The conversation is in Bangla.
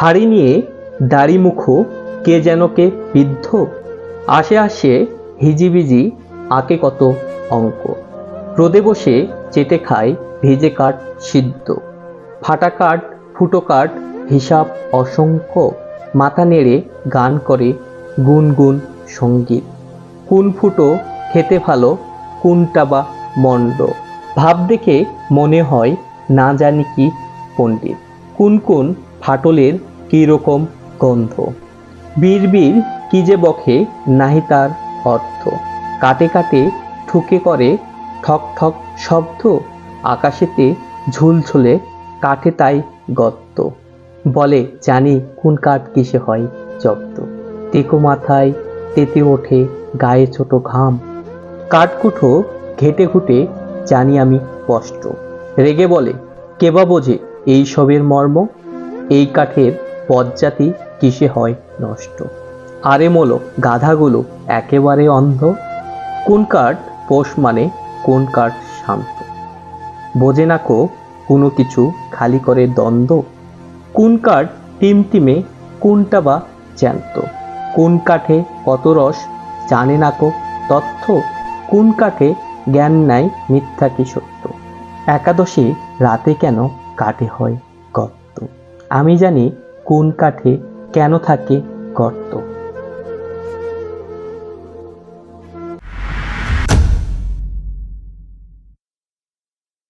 হাড়ি নিয়ে দাড়ি মুখো কে যেন কে বিদ্ধ। আসে আসে হিজিবিজি আঁকে কত অঙ্ক। রোদে বসে চেটে খায় ভেজে কাঠ সিদ্ধ। ফাটা কাঠ, ফুটো কাঠ, হিসাব অসংখ্য। মাথা নেড়ে গান করে গুনগুন সংগীত। কোন ফুটো খেতে ভালো, কোনটা বা মন্ড ভাব দেখে মনে হয় না জানি কি পণ্ডিত। কোন কোন ফাটলের কীরকম গন্ধ? বীর বীর কি যে বখে, নাহি তার অর্থ। কাটে কাটে ঠুকে করে ঠক ঠক শব্দ, আকাশেতে ঝুলঝুলে কাঠে তাই গত্ত। বলে, জানি কোন কাঠ কিসে হয় জব্দ। টেকো মাথায় তেতে ওঠে গায়ে ছোট ঘাম। কাঠকুঠো ঘেটে ঘুটে জানি আমি স্পষ্ট। রেগে বলে কেবা বোঝে এই সবের মর্ম? এই কাঠের পদজাতি কিসে হয় নষ্ট? আরে মোলো, গাধাগুলো একেবারে অন্ধ। কোন কাঠ পোষ মানে কোন কাঠ শান্ত? বোঝে না কো, কোনো কিছু খালি করে দ্বন্দ্ব? কোন কাঠ টিমটিমে কোনটা বা জ্যান্ত? কোন কাঠে কত রস, জানে না কো তথ্য? কোন কাঠে জ্ঞান নাই, মিথ্যা কি সত্য? একাদশী রাতে কেন কাঠে হয় গর্ত আমি জানি কোন কাঠে কেন থাকে গর্ত?